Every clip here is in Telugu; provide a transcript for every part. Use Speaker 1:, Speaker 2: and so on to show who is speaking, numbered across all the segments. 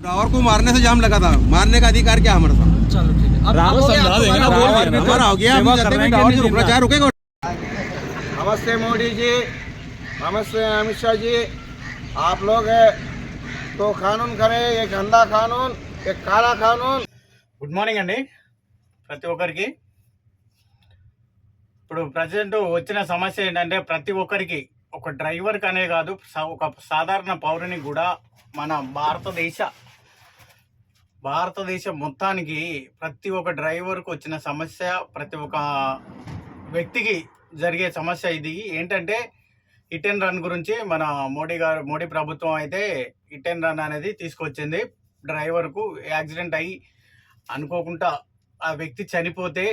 Speaker 1: ड्राइवर को मारने से जाम लगा था मारने का अधिकार क्या है हमारे साथ
Speaker 2: चलो ठीक है अब
Speaker 3: रावत
Speaker 2: हो गया,
Speaker 3: समझा
Speaker 2: आपको
Speaker 3: देंगे
Speaker 2: गाना
Speaker 3: ना,
Speaker 2: बोल
Speaker 3: रावत
Speaker 2: दिया।
Speaker 3: में
Speaker 1: हमारा हो गया हम
Speaker 3: सेवा
Speaker 1: चाहते
Speaker 3: कर
Speaker 1: हैं
Speaker 3: रहे हैं
Speaker 1: ड्राइवर
Speaker 3: कि
Speaker 1: रुकना
Speaker 3: नहीं
Speaker 1: चाहे रुकेगा
Speaker 4: नमस्ते मोदी जी नमस्ते अमित शाह जी आप लोग तो कानून करें एक अंधा कानून एक काला कानून
Speaker 5: గుడ్ మార్నింగ్ అండి ప్రతి ఒక్కరికి ఇప్పుడు ప్రజెంట్ వచ్చిన సమస్య ఏంటంటే ప్రతి ఒక్కరికి ఒక డ్రైవర్కి అనే కాదు సా- ఒక సాధారణ పౌరుని కూడా మన భారతదేశ భారతదేశం మొత్తానికి ప్రతి ఒక్క డ్రైవర్కు వచ్చిన సమస్య ప్రతి ఒక్క వ్యక్తికి జరిగే సమస్య ఇది. ఏంటంటే హిట్ అండ్ రన్ గురించి మన మోడీ గారు మోడీ ప్రభుత్వం అయితే హిట్ అండ్ రన్ అనేది తీసుకొచ్చింది. డ్రైవర్కు యాక్సిడెంట్ అయ్యి అనుకోకుండా ఆ వ్యక్తి చనిపోతే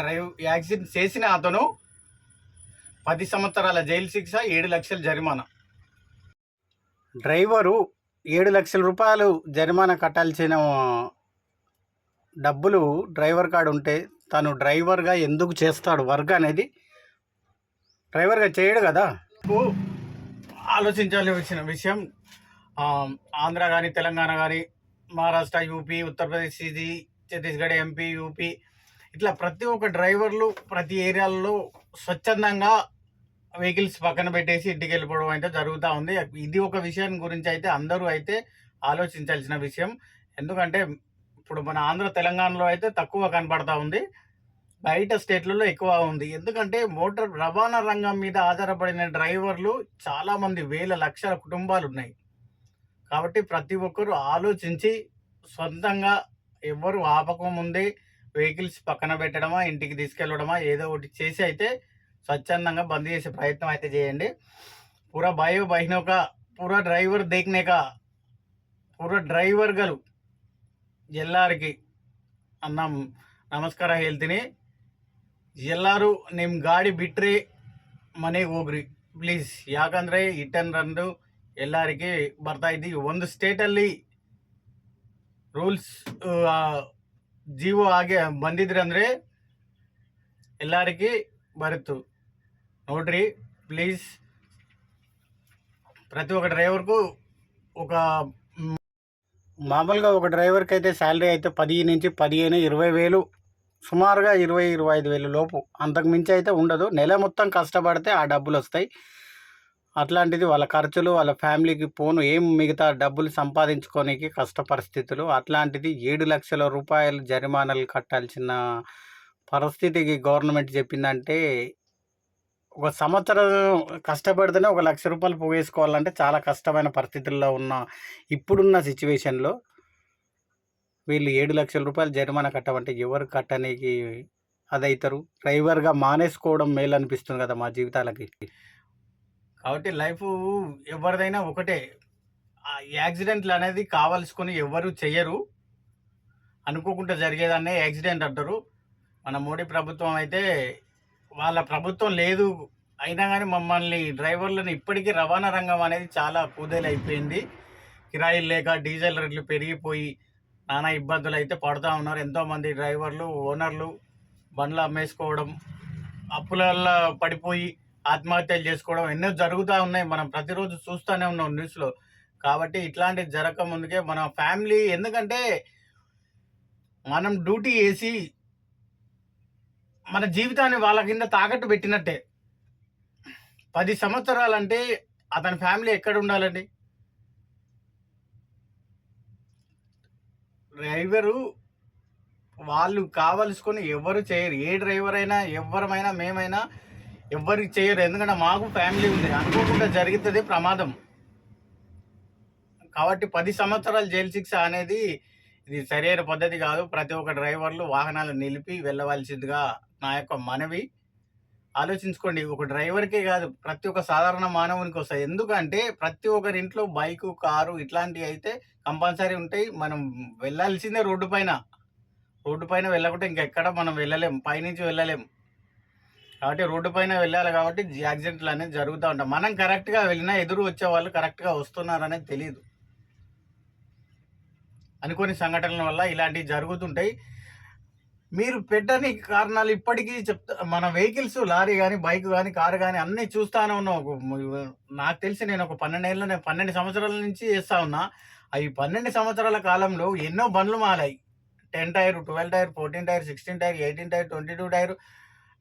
Speaker 5: డ్రైవ్ యాక్సిడెంట్ చేసిన అతను పది సంవత్సరాల జైలు శిక్ష ఏడు లక్షల జరిమానా. డ్రైవరు ఏడు లక్షల రూపాయలు జరిమానా కట్టాల్సిన డబ్బులు డ్రైవర్ కాడు ఉంటే తను డ్రైవర్గా ఎందుకు చేస్తాడు? వర్క్ అనేది డ్రైవర్గా చేయడు కదా? ఆలోచించాల్సిన విషయం ఆంధ్ర కానీ తెలంగాణ కానీ మహారాష్ట్ర యూపీ ఉత్తరప్రదేశ్ ఇది ఛత్తీస్గఢ్ ఎంపీ యూపీ ఇట్లా ప్రతి ఒక్క డ్రైవర్లు ప్రతి ఏరియాల్లో స్వచ్ఛందంగా వెహికల్స్ పక్కన పెట్టేసి ఇంటికి వెళ్ళిపోవడం అయితే జరుగుతూ ఉంది. ఇది ఒక విషయం గురించి అయితే అందరూ అయితే ఆలోచించాల్సిన విషయం. ఎందుకంటే ఇప్పుడు మన ఆంధ్ర తెలంగాణలో అయితే తక్కువ కనపడతా ఉంది. బయట స్టేట్లలో ఎక్కువ ఉంది. ఎందుకంటే మోటార్ రవాణా రంగం మీద ఆధారపడిన డ్రైవర్లు చాలామంది వేల లక్షల కుటుంబాలు ఉన్నాయి. కాబట్టి ప్రతి ఒక్కరూ ఆలోచించి సొంతంగా ఎవరు ఆపకముందే వెహికల్స్ పక్కన పెట్టడమా ఇంటికి తీసుకెళ్ళడమా ఏదో ఒకటి చేసి అయితే స్వచ్ఛందంగా బంద్ చేసే ప్రయత్నం అయితే చేయండి. పూరా బాయో బహినోక, పూరా డ్రైవర్ దేకినాక, పూరా ಡ್ರೈವರ್ಗಳು గలు ఎల్లారికి అన్న ನಮಸ್ಕಾರ ಹೇಳ್ತೀನಿ ಎಲ್ಲರೂ ನಿಮ್ಮ ಗಾಡಿ ಬಿಟ್ಟರೆ ಮನೆಗೆ ಹೋಗ್ರಿ ಪ್ಲೀಸ್ ಯಾಕಂದರೆ ಇಟನ್ ರಂದು ಎಲ್ಲರಿಗೆ ಬರ್ತಾಯಿದ್ದೀವಿ ಒಂದು ಸ್ಟೇಟಲ್ಲಿ ರೂಲ್ಸ್ ಜೀವೋ ಹಾಗೆ ಬಂದಿದ್ರಿ ಅಂದರೆ ಎಲ್ಲರಿಗೆ ಬರುತ್ತೆ నోటరీ ప్లీజ్. ప్రతి ఒక్క డ్రైవర్కు ఒక మామూలుగా ఒక డ్రైవర్కి అయితే శాలరీ అయితే పది నుంచి పదిహేను ఇరవై వేలు సుమారుగా ఇరవై ఇరవై ఐదు వేలు లోపు. అంతకు మించి అయితే ఉండదు. నెల మొత్తం కష్టపడితే ఆ డబ్బులు వస్తాయి. అట్లాంటిది వాళ్ళ ఖర్చులు వాళ్ళ ఫ్యామిలీకి పోను ఏం మిగతా డబ్బులు సంపాదించుకోనికి కష్ట పరిస్థితులు. అట్లాంటిది ఏడు లక్షల రూపాయలు జరిమానాలు కట్టాల్సిన పరిస్థితికి గవర్నమెంట్ చెప్పిందంటే ఒక సంవత్సరం కష్టపడితేనే ఒక లక్ష రూపాయలు పోగేసుకోవాలంటే చాలా కష్టమైన పరిస్థితుల్లో ఉన్న ఇప్పుడున్న సిచ్యువేషన్లో వీళ్ళు ఏడు లక్షల రూపాయలు జరిమానా కట్టమంటే ఎవరు కట్టనీకి అదవుతారు డ్రైవర్గా మానేసుకోవడం మేలు అనిపిస్తుంది కదా మా జీవితాలకి. కాబట్టి లైఫ్ ఎవరిదైనా ఒకటే. యాక్సిడెంట్లు అనేది కావలసుకొని ఎవరు చెయ్యరు. అనుకోకుండా జరిగేదాన్నే యాక్సిడెంట్ అంటారు. మన మోడీ ప్రభుత్వం అయితే వాళ్ళ ప్రభుత్వం లేదు. అయినా కానీ మమ్మల్ని డ్రైవర్లను ఇప్పటికీ రవాణా రంగం అనేది చాలా అయిపోయింది కిరాయిలు లేక డీజిల్ రేట్లు పెరిగిపోయి నానా ఇబ్బందులు అయితే పడుతూ ఉన్నారు. ఎంతోమంది డ్రైవర్లు ఓనర్లు బండ్లు అమ్మేసుకోవడం అప్పులల్లో పడిపోయి ఆత్మహత్యలు చేసుకోవడం ఎన్నో జరుగుతూ ఉన్నాయి. మనం ప్రతిరోజు చూస్తూనే ఉన్నాం న్యూస్లో. కాబట్టి ఇట్లాంటివి జరగక ముందుకే మన ఫ్యామిలీ ఎందుకంటే మనం డ్యూటీ వేసి మన జీవితాన్ని వాళ్ళ కింద తాకట్టు పెట్టినట్టే. పది సంవత్సరాలంటే అతని ఫ్యామిలీ ఎక్కడ ఉండాలండి? డ్రైవరు వాళ్ళు కావలసుకొని ఎవరు చేయరు. ఏ డ్రైవర్ అయినా ఎవరమైనా మేమైనా ఎవరికి చేయరు. ఎందుకంటే మాకు ఫ్యామిలీ ఉంది. అనుకోకుండా జరుగుతుంది ప్రమాదం. కాబట్టి పది సంవత్సరాలు జైలు శిక్ష అనేది ఇది సరైన పద్ధతి కాదు. ప్రతి ఒక్క డ్రైవర్లు వాహనాలు నిలిపి వెళ్ళవలసిందిగా నా యొక్క మనవి. ఆలోచించుకోండి ఒక డ్రైవర్కే కాదు ప్రతి ఒక్క సాధారణ మానవునికి వస్తాయి. ఎందుకంటే ప్రతి ఒక్కరి ఇంట్లో బైకు కారు ఇట్లాంటివి అయితే కంపల్సరీ ఉంటాయి. మనం వెళ్ళాల్సిందే రోడ్డు పైన. రోడ్డు పైన వెళ్ళకుంటే ఇంకెక్కడ మనం వెళ్ళలేం పైనుంచి వెళ్ళలేం. కాబట్టి రోడ్డు పైన వెళ్ళాలి కాబట్టి యాక్సిడెంట్లు అనేది జరుగుతూ ఉంటాయి. మనం కరెక్ట్గా వెళ్ళినా ఎదురు వచ్చే వాళ్ళు కరెక్ట్గా వస్తున్నారనేది తెలియదు అనుకోని సంఘటనల వల్ల ఇలాంటివి జరుగుతుంటాయి. మీరు పెట్టని కారణాలు ఇప్పటికీ చెప్తా మన వెహికల్స్ లారీ కానీ బైక్ కానీ కారు కానీ అన్నీ చూస్తానే ఉన్నాం నాకు తెలిసి నేను ఒక పన్నెండేళ్ళ నేను పన్నెండు సంవత్సరాల నుంచి చేస్తా ఉన్నా. అవి పన్నెండు సంవత్సరాల కాలంలో ఎన్నో బండ్లు మాలాయి. Ten tyre twelve tyre fourteen tyre sixteen tyre eighteen tyre twenty two tyre.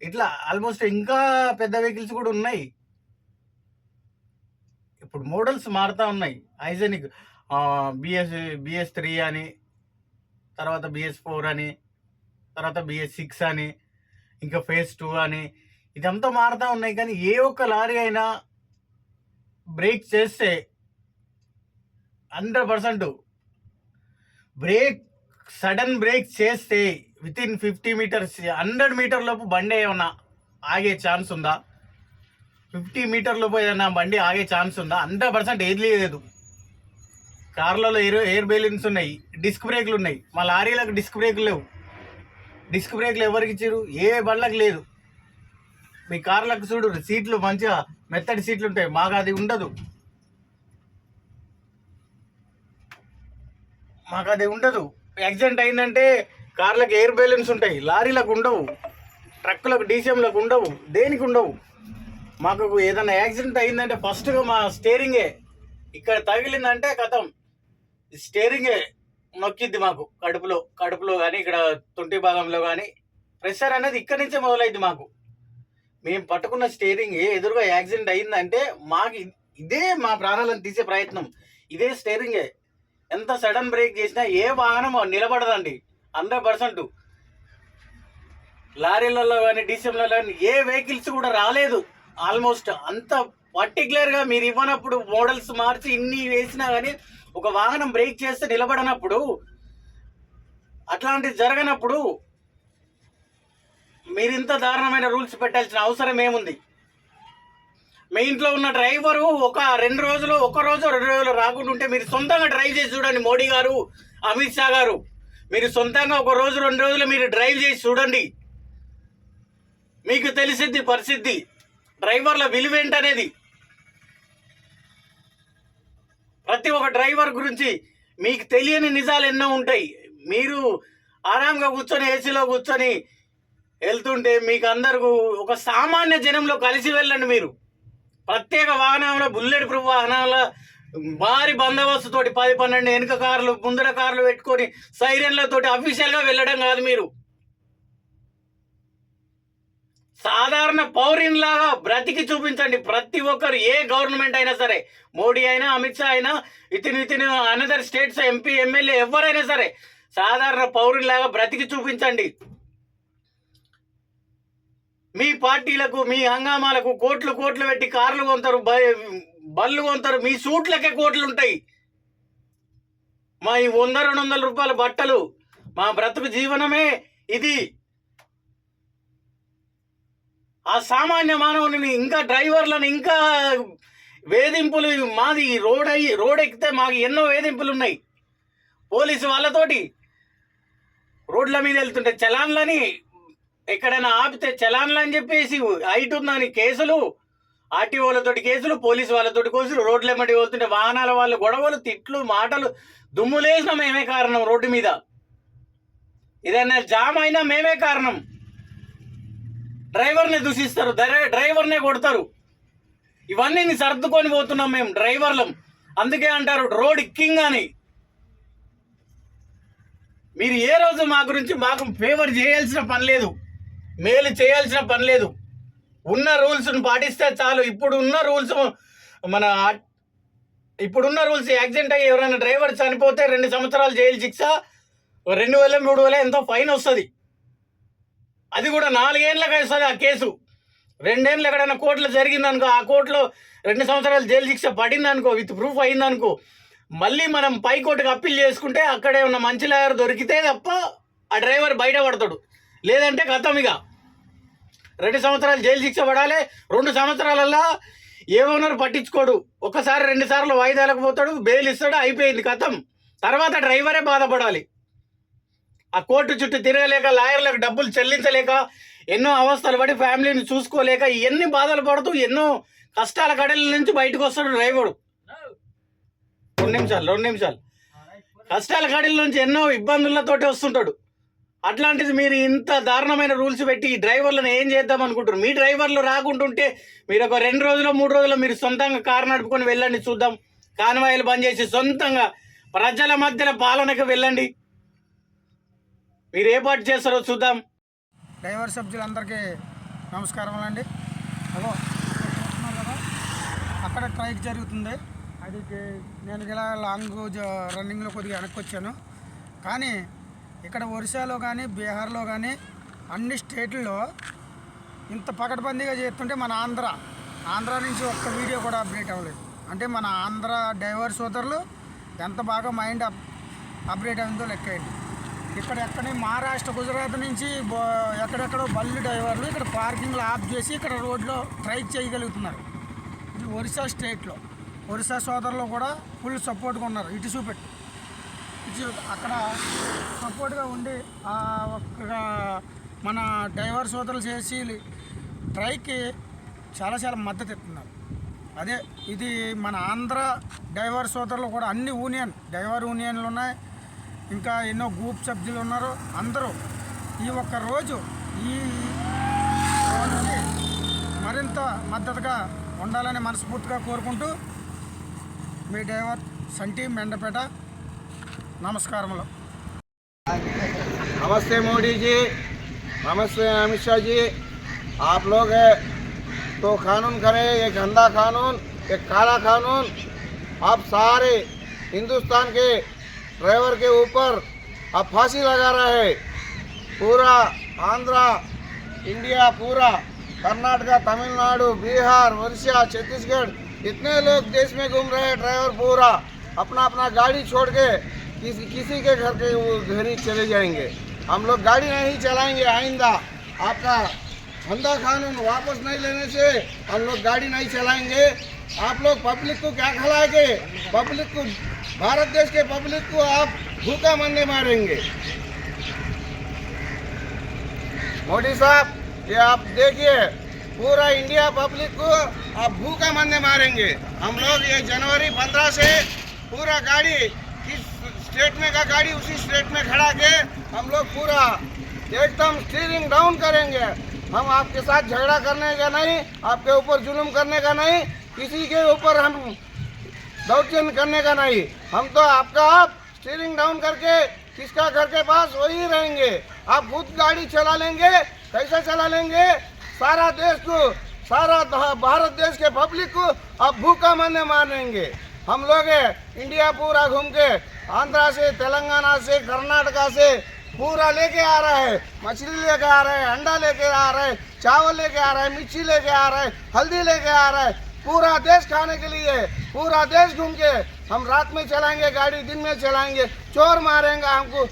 Speaker 5: ఇట్లా ఆల్మోస్ట్ ఇంకా పెద్ద వెహికల్స్ కూడా ఉన్నాయి. ఇప్పుడు మోడల్స్ మారుతూ ఉన్నాయి. ఐజనిక్ బిఎస్ బిఎస్ త్రీ అని తర్వాత బిఎస్ ఫోర్ అని తర్వాత బిఎస్ సిక్స్ అని ఇంకా ఫేజ్ టూ అని ఇదంతా మారుతూ ఉన్నాయి. కానీ ఏ ఒక్క లారీ అయినా బ్రేక్ చేస్తే hundred percent brake sudden brake చేస్తే within fifty meters hundred meter లోపు బండి ఏమన్నా ఆగే ఛాన్స్ ఉందా? ఫిఫ్టీ మీటర్ లోపు ఏదైనా బండి ఆగే ఛాన్స్ ఉందా? హండ్రెడ్ పర్సెంట్ ఏది లేదు. కార్లలో ఎయిర్ ఎయిర్ బెలూన్స్ ఉన్నాయి డిస్క్ బ్రేక్లు ఉన్నాయి. మా లారీలకు డిస్క్ బ్రేక్లు లేవు. డిస్క్ బ్రేక్లు ఎవరికి ఇచ్చారు ఏ బండ్లకు లేదు. మీ కార్లకు చూడు సీట్లు మంచిగా మెత్తటి సీట్లు ఉంటాయి. మాకు అది ఉండదు. మాకు అది ఉండదు. యాక్సిడెంట్ అయిందంటే కార్లకు ఎయిర్ బెలూన్స్ ఉంటాయి. లారీలకు ఉండవు. ట్రక్కులకు డీసీఎంలకు ఉండవు. దేనికి ఉండవు? మాకు ఏదైనా యాక్సిడెంట్ అయిందంటే ఫస్ట్గా మా స్టేరింగే ఇక్కడ తగిలిందంటే కథం. స్టేరింగే నొక్కిద్ది మాకు కడుపులో కడుపులో కానీ ఇక్కడ తుంటి భాగంలో కానీ ప్రెషర్ అనేది ఇక్కడి నుంచే మొదలైంది మాకు. మేము పట్టుకున్న స్టేరింగ్ ఎదురుగా యాక్సిడెంట్ అయిందంటే మాకు ఇదే మా ప్రాణాలను తీసే ప్రయత్నం. ఇదే స్టేరింగే. ఎంత సడన్ బ్రేక్ చేసినా ఏ వాహనం నిలబడదండి. Hundred percent. లారీలలో కానీ డీసీఎంలలో కానీ ఏ వెహికల్స్ కూడా రాలేదు. ఆల్మోస్ట్ అంత పర్టికులర్గా మీరు ఇవ్వనప్పుడు మోడల్స్ మార్చి ఇన్ని వేసినా కానీ ఒక వాహనం బ్రేక్ చేస్తే నిలబడనప్పుడు అట్లాంటిది జరగనప్పుడు మీరు ఇంత దారుణమైన రూల్స్ పెట్టాల్సిన అవసరం ఏముంది? మీ ఇంట్లో ఉన్న డ్రైవరు ఒక రెండు రోజులు ఒక రోజు రెండు రోజులు రాకుండా ఉంటే మీరు సొంతంగా డ్రైవ్ చేసి చూడండి మోడీ గారు అమిత్ షా గారు. మీరు సొంతంగా ఒక రోజు రెండు రోజులు మీరు డ్రైవ్ చేసి చూడండి. మీకు తెలిసిద్ది పరిస్థితి డ్రైవర్ల విలువ ఏంటనేది ప్రతి ఒక్క డ్రైవర్ గురించి మీకు తెలియని నిజాలు ఎన్నో ఉంటాయి. మీరు ఆరాంగా కూర్చొని ఏసీలో కూర్చొని వెళ్తుంటే మీకు అందరికీ ఒక సామాన్య జనంలో కలిసి వెళ్ళండి మీరు. ప్రత్యేక వాహనంలో బుల్లెట్ ప్రూఫ్ వాహనాల భారీ బందోబస్తుతోటి పది పన్నెండు వెనుక కార్లు ముందర కార్లు పెట్టుకొని సైరన్లతోటి అఫీషియల్గా వెళ్ళడం కాదు మీరు. సాధారణ పౌరునిలాగా బ్రతికి చూపించండి. ప్రతి ఒక్కరు ఏ గవర్నమెంట్ అయినా సరే మోడీ అయినా అమిత్ షా అయినా ఇతని ఇతను అనదర్ స్టేట్స్ ఎంపీ ఎమ్మెల్యే ఎవరైనా సరే సాధారణ పౌరునిలాగా బ్రతికి చూపించండి. మీ పార్టీలకు మీ హంగామాలకు కోట్లు కోట్లు పెట్టి కార్లు కొంటారు బ- బళ్ళు కొంటారు మీ సూట్లకే కోట్లు ఉంటాయి. మా ఈ వంద రెండు వందల రూపాయల బట్టలు మా బ్రతుకు జీవనమే ఇది. ఆ సామాన్య మానవుని ఇంకా డ్రైవర్లను ఇంకా వేధింపులు మాది రోడ్ అయ్యి రోడ్ ఎక్కితే మాకు ఎన్నో వేధింపులు ఉన్నాయి. పోలీసు వాళ్ళతోటి రోడ్ల మీద వెళ్తుంటే చలాన్లని ఎక్కడైనా ఆపితే చలాన్లు అని చెప్పేసి హైట్ ఉందని కేసులు ఆర్టీఓలతోటి కేసులు పోలీసు వాళ్ళతోటి కేసులు రోడ్ల ఎమ్మటి వెళ్తుంటే వాహనాల వాళ్ళు గొడవలు తిట్లు మాటలు దుమ్ములేసిన మేమే కారణం రోడ్డు మీద. ఏదైనా జామ్ అయినా మేమే కారణం. డ్రైవర్ని దూషిస్తారు. డ్రై- డ్రైవర్నే కొడతారు. ఇవన్నీ సర్దుకొని పోతున్నాం మేము డ్రైవర్లం. అందుకే అంటారు రోడ్ కింగ్ అని. మీరు ఏ రోజు మా గురించి మాకు ఫేవర్ చేయాల్సిన పని లేదు. మేలు చేయాల్సిన పని లేదు. ఉన్న రూల్స్ను పాటిస్తే చాలు. ఇప్పుడు ఉన్న రూల్స్ మన ఇప్పుడున్న రూల్స్ యాక్సిడెంట్ అయ్యి ఎవరైనా డ్రైవర్ చనిపోతే రెండు సంవత్సరాలు జైలు శిక్ష రెండు వేల మూడు వేల ఎంతో ఫైన్ వస్తుంది. అది కూడా నాలుగేళ్ళకి వస్తుంది ఆ కేసు. రెండేళ్ళు ఎక్కడైనా కోర్టులో జరిగిందనుకో ఆ కోర్టులో రెండు సంవత్సరాలు జైలు శిక్ష పడిందనుకో విత్ ప్రూఫ్ అయిందనుకో మళ్ళీ మనం పై కోర్టుకు అప్పీల్ చేసుకుంటే అక్కడే ఉన్న మంచి లాయర్ దొరికితే తప్ప ఆ డ్రైవర్ బయట పడతాడు లేదంటే గతం ఇక. రెండు సంవత్సరాలు జైలు శిక్ష పడాలి రెండు సంవత్సరాలల్లా ఏ ఓనర్ పట్టించుకోడు. ఒకసారి రెండు సార్లు వాయిదాలకు పోతాడు బెయిల్ ఇస్తాడు అయిపోయింది కథం. తర్వాత డ్రైవరే బాధపడాలి. ఆ కోర్టు చుట్టూ తిరగలేక లాయర్లకు డబ్బులు చెల్లించలేక ఎన్నో అవస్థలు పడి ఫ్యామిలీని చూసుకోలేక ఎన్ని బాధలు పడుతూ ఎన్నో కష్టాల కడల నుంచి బయటకు వస్తాడు డ్రైవరు. రెండు నిమిషాలు రెండు నిమిషాలు. కష్టాల కడల నుంచి ఎన్నో ఇబ్బందులతోటి వస్తుంటాడు. అట్లాంటిది మీరు ఇంత దారుణమైన రూల్స్ పెట్టి ఈ డ్రైవర్లను ఏం చేద్దాం అనుకుంటారు మీ డ్రైవర్లు రాకుంటుంటే మీరు ఒక రెండు రోజులు మూడు రోజులు మీరు సొంతంగా కారు నడుపుకొని వెళ్ళండి చూద్దాం. కాన్వాయిలు బంద్ చేసి సొంతంగా ప్రజల మధ్యన పాలనకు వెళ్ళండి. మీరు ఏ పాటు చేస్తారో చూద్దాం.
Speaker 2: డ్రైవర్ సభ్యులందరికీ నమస్కారం అండి హలో అక్కడ అక్కడ ట్రైక్ జరుగుతుంది. అది నేను ఇలా లాంగ్ రన్నింగ్లో కొద్దిగా వెనక్కి వచ్చాను. కానీ ఇక్కడ ఒరిస్సాలో కానీ బీహార్లో కానీ అన్ని స్టేట్లలో ఇంత పకడ్బందీగా చేస్తుంటే మన ఆంధ్ర ఆంధ్ర నుంచి ఒక్క వీడియో కూడా అప్డేట్ అవ్వలేదు. అంటే మన ఆంధ్ర డైవర్ సోదరులు ఎంత బాగా మైండ్ అప్ అప్డేట్ అయిందో లెక్కేయండి ఇక్కడ ఎక్కడి మహారాష్ట్ర గుజరాత్ నుంచి ఎక్కడెక్కడో బళ్ళు డ్రైవర్లు ఇక్కడ పార్కింగ్లో ఆఫ్ చేసి ఇక్కడ రోడ్లో ట్రైక్ చేయగలుగుతున్నారు. ఇది ఒరిస్సా స్టేట్లో. ఒరిస్సా సోదరులు కూడా ఫుల్ సపోర్ట్గా ఉన్నారు. ఇటు చూపెట్టు. ఇటు అక్కడ సపోర్ట్గా ఉండి ఆ మన డ్రైవర్ సోదరులు చేసి ట్రైకి చాలా చాలా మద్దతు ఇస్తున్నారు. అదే ఇది మన ఆంధ్ర డ్రైవర్ సోదరులు కూడా అన్ని యూనియన్ డ్రైవర్ యూనియన్లు ఉన్నాయి. ఇంకా ఎన్నో గ్రూప్ సభ్యులు ఉన్నారు అందరూ ఈ ఒక్క రోజు ఈ రోజుకి మరింత మద్దతుగా ఉండాలని మనస్ఫూర్తిగా కోరుకుంటూ మీ డ్రైవర్ సంటి మెండపేట నమస్కారములు
Speaker 4: नमस्ते मोदी जी नमस्ते अमित शाह जी आप लोग तो कानून करें ये गंदा कानून ये काला कानून आप सारे हिंदुस्तान के ड्राइवर के ऊपर आप फांसी लगा रहे हैं। पूरा आंध्रा, इंडिया, पूरा कर्नाटका, तमिलनाडु, बिहार उड़ीसा छत्तीसगढ़, इतने लोग देश में घूम रहे हैं। ड्राइवर पूरा अपना अपना गाड़ी छोड़ के किसी किसी के घर के घर ही चले जाएँगे। हम लोग गाड़ी नहीं चलाएँगे, आइंदा। आपका धंधा कानून वापस नहीं लेने से हम लोग गाड़ी नहीं चलाएँगे। आप लोग पब्लिक को क्या खिलाएँगे? पब्लिक को भारत देश के पब्लिक को आप भूखा मरने मारेंगे। मोदी साहब, ये आप देखिए, पूरा इंडिया पब्लिक को आप भूखा मरने मारेंगे। हम लोग ये जनवरी पंद्रह से पूरा गाड़ी, किस स्टेट में का गाड़ी, उसी स्टेट में खड़ा के हम लोग पूरा एकदम स्टीयरिंग डाउन करेंगे। हम आपके साथ झगड़ा करने का नहीं, आपके ऊपर जुल्म करने का नहीं किसी के ऊपर हम दौर्जन्य करने का नहीं। हम तो आपका आप स्टीयरिंग डाउन करके, किसका घर के पास वही रहेंगे। आप खुद गाड़ी चला लेंगे, कैसे चला लेंगे? सारा देश को, सारा भारत देश के पब्लिक को आप भूखा मरने मारेंगे। हम लोग इंडिया पूरा घूम के, आंध्रा से, तेलंगाना से, कर्नाटका से पूरा लेके आ रहा है। मछली लेके आ रहा है, अंडा लेके आ रहा है, चावल लेके आ रहा है, मिर्ची लेके आ रहा है, हल्दी लेके आ रहा है। पूरा देश खाने के लिए, पूरा देश घूम के हम रात में चलाएँगे, गाड़ी दिन में चलाएँगे, चोर मारेंगे हमको,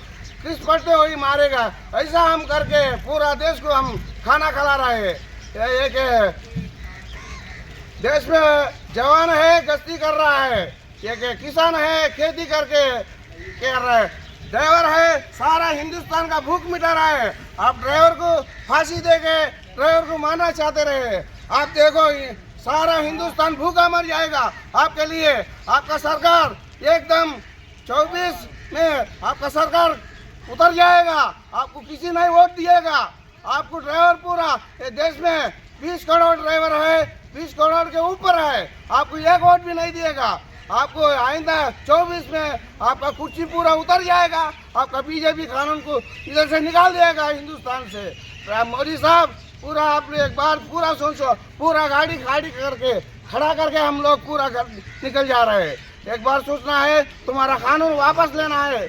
Speaker 4: किस पड़ते हुई मारेगा, ऐसा हम करके पूरा देश को हम खाना खिला रहे हैं। एक देश में जवान है, गश्ती कर रहा है, एक किसान है, खेती करके कर रहा है। ड्राइवर है, सारा हिंदुस्तान का भूख मिटा रहा है। आप ड्राइवर को फांसी दे के ड्राइवर को मारना चाहते रहे आप देखो सारा हिंदुस्तान भूखा मर जाएगा आपके लिए। आपका सरकार एकदम 24 में आपका सरकार उतर जाएगा। आपको किसी नहीं वोट दिएगा। आपको ड्राइवर पूरा देश में 20 करोड़ ड्राइवर है 20 करोड़ के ऊपर है। आपको एक वोट भी नहीं दिएगा। आपको आइंदा 24 में आपका कुर्सी पूरा उतर जाएगा। आपका बीजेपी कानून को इधर से निकाल देगा हिंदुस्तान से। मोदी साहब पूरा आप एक बार पूरा सोचो पूरा गाड़ी खाड़ी करके खड़ा करके हम लोग पूरा घर निकल जा रहे हैं। एक बार सोचना है तुम्हारा कानून वापस लेना है।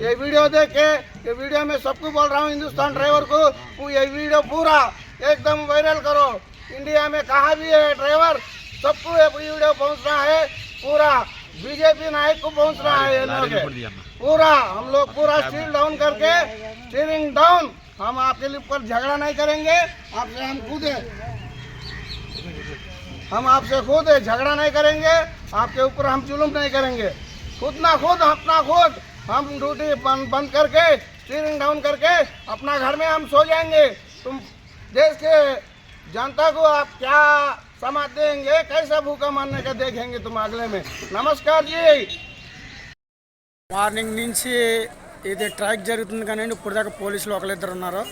Speaker 4: ये वीडियो देख के ये वीडियो में सबको बोल रहा हूँ हिंदुस्तान ड्राइवर को ये वीडियो पूरा एकदम वायरल करो। इंडिया में कहाँ भी है ड्राइवर सबको ये वीडियो पहुँचना है। पूरा बीजेपी नायक को पहुँचना है पूरा हम लोग पूरा स्टील डाउन करके स्टीयरिंग डाउन हम आपके लिए पर झगड़ा नहीं करेंगे, आपसे हम खुद है। हम आपसे खुद है, झगड़ा नहीं करेंगे, आपके ऊपर हम जुलम नहीं करेंगे। खुद ना खुद अपना खुद, हम ड्यूटी बंद करके स्टीयरिंग डाउन करके, अपना घर में हम सो जाएँगे। तुम देश के जनता को आप क्या समाज देंगे, कैसा भूखा मारने का देखेंगे तुम अगले में। नमस्कार जी।
Speaker 2: मॉर्निंग नींद से ఇది ట్రాక్ జరుగుతుంది కానీ ఇప్పుడు దాకా పోలీసులు ఒకరిద్దరు ఉన్నారు.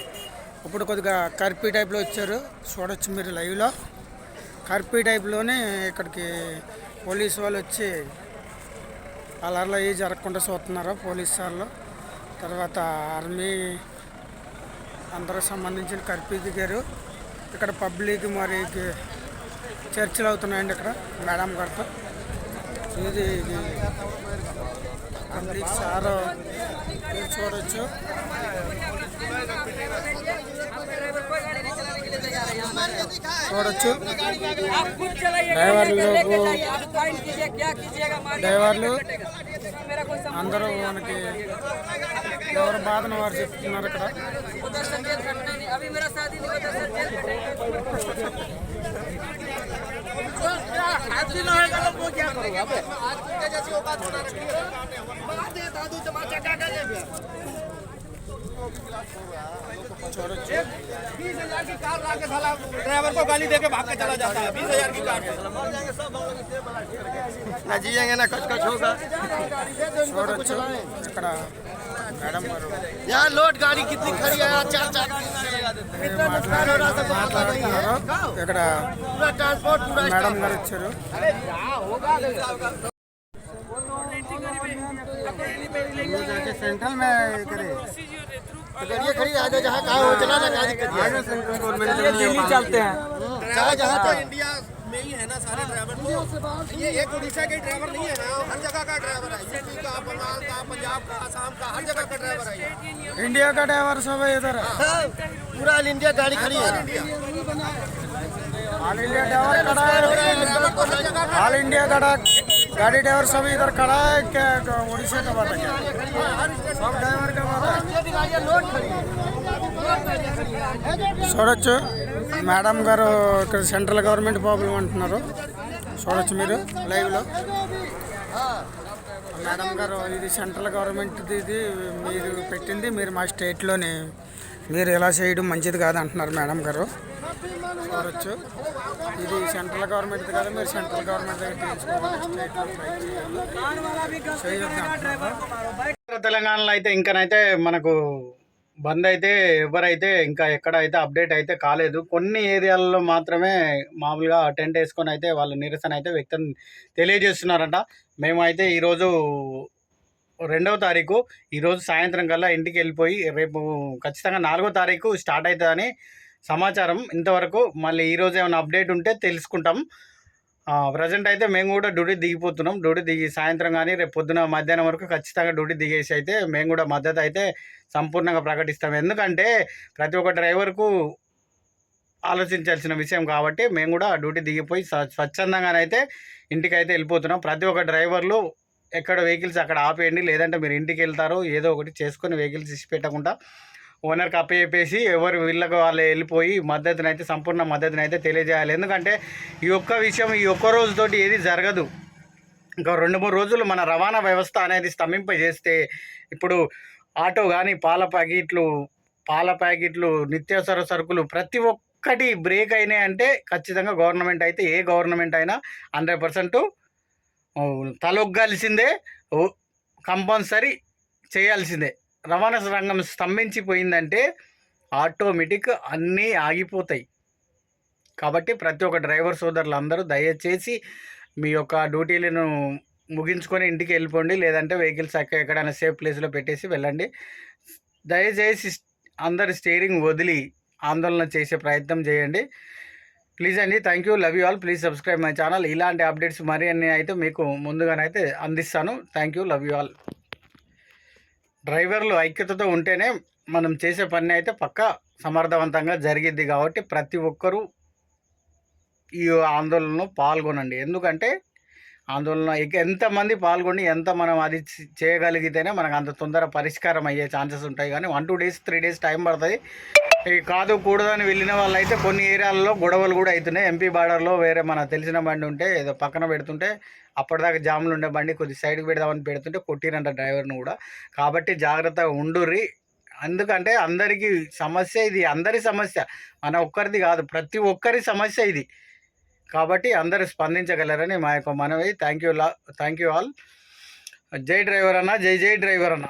Speaker 2: ఇప్పుడు కొద్దిగా కర్పీ టైప్లో వచ్చారు. చూడొచ్చు మీరు లైవ్లో. కర్పీ టైప్లోనే ఇక్కడికి పోలీసు వాళ్ళు వచ్చి అలర్లు అవి జరగకుండా చూస్తున్నారు పోలీస్ వాళ్ళు. తర్వాత ఆర్మీ అందరూ సంబంధించిన కర్ఫ్యూ దిగారు. ఇక్కడ పబ్లిక్ మరి చర్చలు అవుతున్నాయండి ఇక్కడ మేడం గారితో. ఇది ఉంది సారు చూడొచ్చు. చూడొచ్చు. డ్రైవర్లు
Speaker 3: డ్రైవర్లు
Speaker 2: అందరూ మనకి ఎవరు బాధను వారు చెప్తున్నారు ఇక్కడ.
Speaker 3: तो क्या आज औकात रखी है। मार दे दादू क्या बीस हज़ार की कार साला
Speaker 1: ड्राइवर को गाली दे के भाग के चला जाता है। बीस हज़ार की कार
Speaker 4: ना जियेंगे ना कुछ कुछ होगा।
Speaker 2: छोड़ो मैडम
Speaker 4: यहाँ लोड गाड़ी कितनी खड़ी है? चार चार
Speaker 2: ఇక్కడ
Speaker 4: पूरा ट्रांसपोर्ट पूरा
Speaker 2: మేడం గారు వచ్చారు सेंट्रल में करे
Speaker 4: गाड़ियाँ खड़ी आगे जहाँ कहा हो चला ना गाड़ी कर
Speaker 2: सेंट्रल गवर्नमेंट दिल्ली चलते हैं
Speaker 4: जहाँ जहाँ तो
Speaker 1: इंडिया में ही है ना सारे ड्राइवर तो। ये एक उड़ीसा के ड्राइवर नहीं है ना हर जगह का ड्राइवर है। यूपी का बंगाल का पंजाब का आसाम का हर जगह का ड्राइवर है
Speaker 2: इंडिया का ड्राइवर सब है इधर।
Speaker 4: पूरा ऑल इंडिया गाड़ी खड़ी है।
Speaker 2: ऑल इंडिया ड्राइवर खड़ा है। ऑल इंडिया का गाड़ी ड्राइवर सब इधर खड़ा है। क्या क्या उड़ीसा का बात है सब ड्राइवर का बात है। చూడొచ్చు. మేడం గారు ఇక్కడ సెంట్రల్ గవర్నమెంట్ ప్రాబ్లం అంటున్నారు చూడొచ్చు మీరు లైవ్లో మేడం గారు ఇది సెంట్రల్ గవర్నమెంట్ది ఇది మీరు పెట్టింది మీరు మా స్టేట్లోని మీరు ఎలా చేయడం మంచిది కాదు అంటున్నారు మేడం గారు. చూడొచ్చు. ఇది సెంట్రల్ గవర్నమెంట్ కదా మీరు సెంట్రల్ గవర్నమెంట్ దగ్గర
Speaker 5: తెలంగాణలో అయితే ఇంకనైతే మనకు బంద్ అయితే ఎవరైతే ఇంకా ఎక్కడ అయితే అప్డేట్ అయితే కాలేదు కొన్ని ఏరియాలలో మాత్రమే మామూలుగా టెంట్ వేసుకొని అయితే వాళ్ళు నిరసన అయితే వ్యక్తం తెలియజేస్తున్నారంట. మేమైతే ఈరోజు రెండవ తారీఖు ఈరోజు సాయంత్రం కల్లా ఇంటికి వెళ్ళిపోయి రేపు ఖచ్చితంగా నాలుగో తారీఖు స్టార్ట్ అవుతుందని సమాచారం ఇంతవరకు. మళ్ళీ ఈరోజు ఏమైనా అప్డేట్ ఉంటే తెలుసుకుంటాం. ప్రజెంట్ అయితే మేము కూడా డ్యూటీ దిగిపోతున్నాం. డ్యూటీ దిగి సాయంత్రం కానీ రేపు పొద్దున మధ్యాహ్నం వరకు ఖచ్చితంగా డ్యూటీ దిగేసి అయితే మేము కూడా మద్దతు అయితే సంపూర్ణంగా ప్రకటిస్తాం. ఎందుకంటే ప్రతి ఒక్క డ్రైవర్కు ఆలోచించాల్సిన విషయం కాబట్టి మేము కూడా డ్యూటీ దిగిపోయి స్వచ్ఛందంగానైతే ఇంటికైతే వెళ్ళిపోతున్నాం. ప్రతి ఒక్క డ్రైవర్లు ఎక్కడ వెహికల్స్ అక్కడ ఆపేయండి లేదంటే మీరు ఇంటికి వెళ్తారు ఏదో ఒకటి చేసుకొని వెహికల్స్ ఇచ్చి పెట్టకుండా ఓనర్కి అప్పచెప్పేసి ఎవరు వీళ్ళకు వాళ్ళు వెళ్ళిపోయి మద్దతునైతే అయితే సంపూర్ణ మద్దతునైతే అయితే తెలియజేయాలి. ఎందుకంటే ఈ ఒక్క విషయం ఈ ఒక్క రోజుతోటి ఏది జరగదు. ఇంకా రెండు మూడు రోజులు మన రవాణా వ్యవస్థ అనేది స్తంభింపజేస్తే ఇప్పుడు ఆటో కానీ పాల ప్యాకెట్లు పాల ప్యాకెట్లు నిత్యావసర సరుకులు ప్రతి ఒక్కటి బ్రేక్ అయినాయి అంటే ఖచ్చితంగా గవర్నమెంట్ అయితే ఏ గవర్నమెంట్ అయినా హండ్రెడ్ పర్సెంట్ తలొగ్గాల్సిందే కంపల్సరీ చేయాల్సిందే. రవాణా రంగం స్తంభించిపోయిందంటే ఆటోమేటిక్ అన్నీ ఆగిపోతాయి. కాబట్టి ప్రతి ఒక్క డ్రైవర్ సోదరులు అందరూ దయచేసి మీ యొక్క డ్యూటీలను ముగించుకొని ఇంటికి వెళ్ళిపోండి లేదంటే వెహికల్స్ అక్క ఎక్కడైనా సేఫ్ ప్లేస్లో పెట్టేసి వెళ్ళండి. దయచేసి అందరు స్టీరింగ్ వదిలి ఆందోళన చేసే ప్రయత్నం చేయండి. ప్లీజ్ అండి thank you love you all. Please subscribe my channel. ఇలాంటి అప్డేట్స్ మరి అన్నీ అయితే మీకు ముందుగానైతే అందిస్తాను. Thank you love you all. డ్రైవర్లు ఐక్యతతో ఉంటేనే మనం చేసే పని అయితే పక్కా సమర్థవంతంగా జరిగిద్ది కాబట్టి ప్రతి ఒక్కరూ ఈ ఆందోళనలో పాల్గొనండి. ఎందుకంటే ఆందోళన ఎంతమంది పాల్గొని ఎంత మనం అది చేయగలిగితేనే మనకు అంత తొందర పరిష్కారం అయ్యే ఛాన్సెస్ ఉంటాయి. కానీ one two days three days time పడుతుంది. ఈ కాదు కూడదని వెళ్ళిన వాళ్ళైతే కొన్ని ఏరియాలలో గొడవలు కూడా అవుతున్నాయి. ఎంపీ బార్డర్లో వేరే మన తెలిసిన బండి ఉంటే ఏదో పక్కన పెడుతుంటే అప్పటిదాకా జాములు ఉండే బండి కొద్ది సైడ్కి పెడదామని పెడుతుంటే కొట్టిరంట డ్రైవర్ని కూడా. కాబట్టి జాగ్రత్తగా ఉండుర్రి. ఎందుకంటే అందరికీ సమస్య ఇది అందరి సమస్య. మన ఒక్కరిది కాదు ప్రతి ఒక్కరి సమస్య ఇది. కాబట్టి అందరూ స్పందించగలరని మా యొక్క మనవి. థ్యాంక్ యూ లా థ్యాంక్ యూ ఆల్ జై డ్రైవర్ అన్న జై జై డ్రైవర్ అన్న.